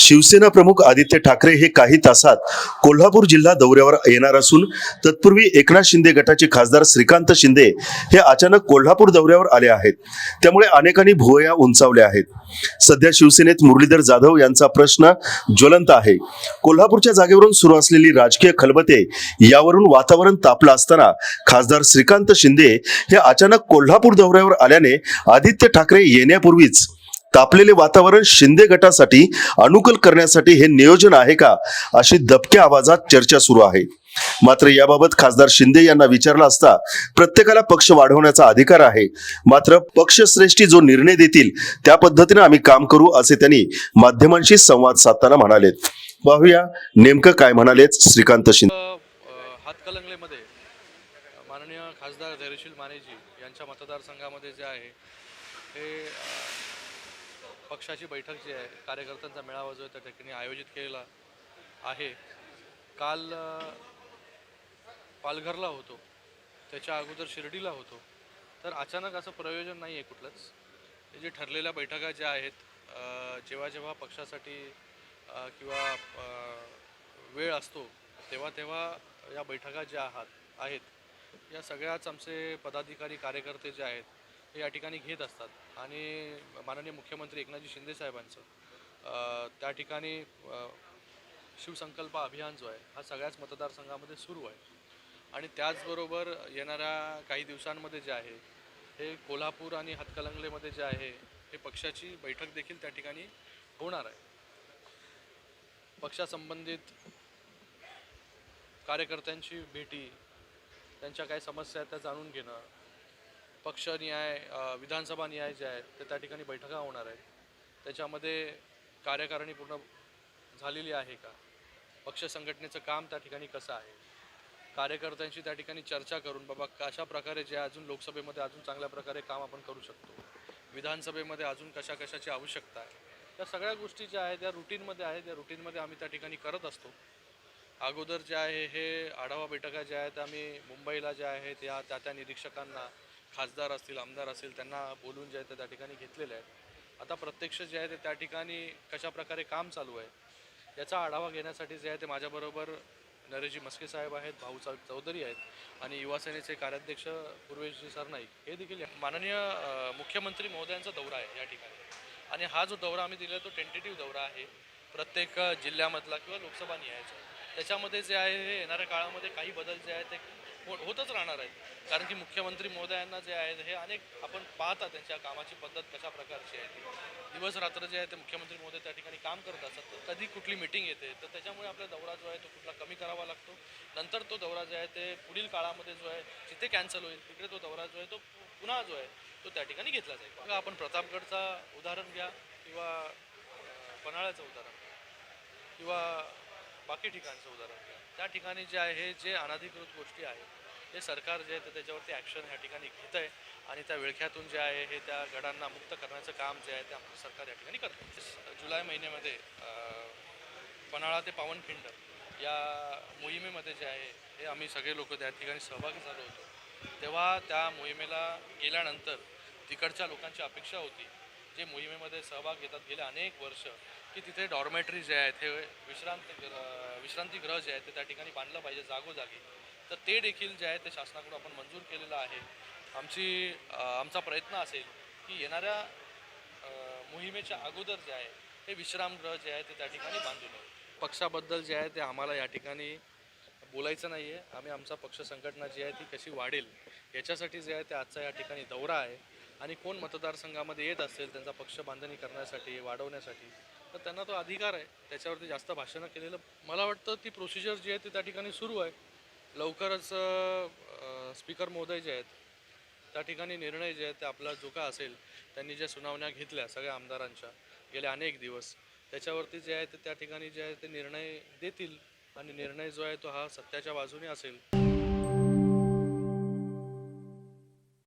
शिवसेना प्रमुख आदित्य ठाकरे हे काही तासात कोल्हापूर जिल्हा दौऱ्यावर येणार असून तत्पूर्वी एकनाथ शिंदे गटाचे खासदार श्रीकांत शिंदे हे अचानक कोल्हापूर दौऱ्यावर आले आहेत. त्यामुळे अनेकांनी भुवया उंचावल्या आहेत. सध्या शिवसेनेत मुरलीधर जाधव यांचा प्रश्न ज्वलंत आहे. कोल्हापूरच्या जागेवरून सुरू असलेली राजकीय खलबते यावरून वातावरण तापलं असताना खासदार श्रीकांत शिंदे हे अचानक कोल्हापूर दौऱ्यावर आल्याने आदित्य ठाकरे येण्यापूर्वीच तापलेले वातावरण शिंदे गटासाठी अनुकूल करण्यासाठी हे नियोजन आहे का? अशी दबक्या आवाजात चर्चा सुरू आहे. मात्र याबाबत खासदार शिंदे यांना विचारला असता प्रत्येकाला पक्ष वाढवण्याचा अधिकार आहे. मात्र पक्षश्रेष्ठी जो निर्णय देतील त्या पद्धतीने आम्ही काम करू असे त्यांनी माध्यमांशी संवाद साधताना म्हणालेत. पाहूया नेमकं काय म्हणालेत श्रीकांत शिंदे. हातकलंगलेमध्ये माननीय खासदार धैर्यशील मानेजी यांच्या मतदारसंघामध्ये जे आहे हे पक्षाची बैठक जी आहे कार्यकर्त्यांचा मेळावा जो आहे त्या ठिकाणी आयोजित केलेला आहे. काल पालघरला होतो. त्याच्या अगोदर शिर्डीला होतो. तर अचानक असं प्रयोजन नाही आहे कुठलंच. हे जे ठरलेल्या बैठका ज्या आहेत जेव्हा जेव्हा पक्षासाठी किंवा वेळ असतो तेव्हा तेव्हा या बैठका ज्या आहात आहेत या सगळ्याच आमचे पदाधिकारी कार्यकर्ते जे आहेत हे या ठिकाणी घेत असतात. आणि माननीय मुख्यमंत्री एकनाथजी शिंदे साहेबांचं त्या ठिकाणी शिवसंकल्प अभियान जो आहे हा सगळ्याच मतदारसंघामध्ये सुरू आहे. आणि त्याचबरोबर येणाऱ्या काही दिवसांमध्ये जे आहे हे कोल्हापूर आणि हातकलंगलेमध्ये जे आहे हे पक्षाची बैठक देखील त्या ठिकाणी होणार आहे. पक्षासंबंधित कार्यकर्त्यांची भेटी त्यांच्या काय समस्या आहेत त्या जाणून घेणं पक्ष न्याय विधानसभा न्याय जे आहेत ते त्या ठिकाणी बैठका होणार आहेत. त्याच्यामध्ये कार्यकारिणी पूर्ण झालेली आहे का? पक्ष संघटनेचं काम त्या ठिकाणी कसं आहे? कार्यकर्त्यांशी त्या ठिकाणी चर्चा करून बाबा कशा प्रकारे जे अजून लोकसभेमध्ये अजून चांगल्या प्रकारे काम आपण करू शकतो? विधानसभेमध्ये अजून कशा कशाची आवश्यकता आहे? त्या सगळ्या गोष्टी ज्या आहेत त्या रुटीनमध्ये आहेत त्या रुटीनमध्ये आम्ही त्या ठिकाणी करत असतो. अगोदर जे आहे हे आढावा बैठका ज्या आहेत आम्ही मुंबईला ज्या आहेत त्या त्या त्या निरीक्षकांना खासदार असतील आमदार असतील त्यांना बोलून जे आहे ते त्या ठिकाणी घेतलेले आहेत आता प्रत्यक्ष जे आहे ते त्या ठिकाणी कशा प्रकारे काम चालू आहे याचा आढावा घेण्यासाठी जे आहे ते माझ्याबरोबर नरेशजी मस्के साहेब आहेत भाऊ चौधरी आहेत आणि युवासेनेचे कार्याध्यक्ष पूर्वेशजी सरनाईक हे देखील माननीय मुख्यमंत्री महोदयांचा दौरा आहे या ठिकाणी. आणि हा जो दौरा आम्ही दिला तो टेंटेटिव्ह दौरा आहे. प्रत्येक जिल्ह्यामधला किंवा लोकसभा निहायचा त्याच्यामध्ये जे आहे हे येणाऱ्या काळामध्ये काही बदल जे आहेत ते हो- होतच राहणार आहेत कारण की मुख्यमंत्री महोदयांना जे आहेत हे अनेक आपण पाहता त्यांच्या कामाची पद्धत कशा प्रकारची आहे ती. दिवस रात्र जे आहे ते मुख्यमंत्री महोदय त्या ठिकाणी काम करत असतात. तर कधी कुठली मिटिंग येते तर त्याच्यामुळे आपला दौरा जो आहे तो कुठला कमी करावा लागतो. नंतर तो दौरा जो आहे ते पुढील काळामध्ये जो आहे जिथे कॅन्सल होईल तिकडे तो दौरा जो आहे तो पुन्हा जो आहे तो त्या ठिकाणी घेतला जाईल. बघा आपण प्रतापगडचा उदाहरण घ्या किंवा पन्हाळ्याचं उदाहरण किंवा बाकी ठिकाणचं उदाहरण घ्या. त्या ठिकाणी जे आहे जे अनाधिकृत गोष्टी आहेत हे सरकार जे आहे त्याच्यावरती ॲक्शन ह्या ठिकाणी घेत आहे आणि त्या विळख्यातून जे आहे हे त्या गडांना मुक्त करण्याचं काम जे आहे ते आमचं सरकार या ठिकाणी करतं जुलै महिन्यामध्ये पन्हाळा ते पावनखिंड या मोहिमेमध्ये जे आहे हे आम्ही सगळे लोक त्या ठिकाणी सहभागी झालो होतो. तेव्हा त्या मोहिमेला गेल्यानंतर तिकडच्या लोकांची अपेक्षा होती. जे मोहिमेमध्ये सहभाग घेतात गेले अनेक वर्ष की तिथे डॉर्मेटरी जे आहेत हे विश्रांती विश्रांतीगृह जे आहे ते त्या ठिकाणी बांधलं पाहिजे जागोजागी. तर ते देखील जे आहे ते शासनाकडून आपण मंजूर केलेलं आहे. आमची आमचा प्रयत्न असेल की येणाऱ्या मोहिमेच्या अगोदर जे आहे हे विश्रामगृह जे आहे ते त्या ठिकाणी बांधू नये. पक्षाबद्दल जे आहे ते आम्हाला या ठिकाणी बोलायचं नाही आहे आम्ही आमचा पक्ष संघटना जी आहे ती कशी वाढेल याच्यासाठी जे आहे ते आजचा या ठिकाणी दौरा आहे. आणि कोण मतदारसंघामध्ये येत असेल त्यांचा पक्ष बांधणी करण्यासाठी वाढवण्यासाठी तर त्यांना तो अधिकार आहे. त्याच्यावरती जास्त भाषणं केलेलं मला वाटतं ती प्रोसिजर जी आहे ती त्या ठिकाणी सुरू आहे. लवकरच स्पीकर महोदय जे आहेत त्या ठिकाणी निर्णय जे आहेत ते आपला जो का असेल त्यांनी ज्या सुनावण्या घेतल्या सगळ्या आमदारांच्या गेले अनेक दिवस त्याच्यावरती जे आहे ते त्या ठिकाणी जे आहे ते निर्णय देतील. आणि निर्णय जो आहे तो हा सत्याच्या बाजूने असेल.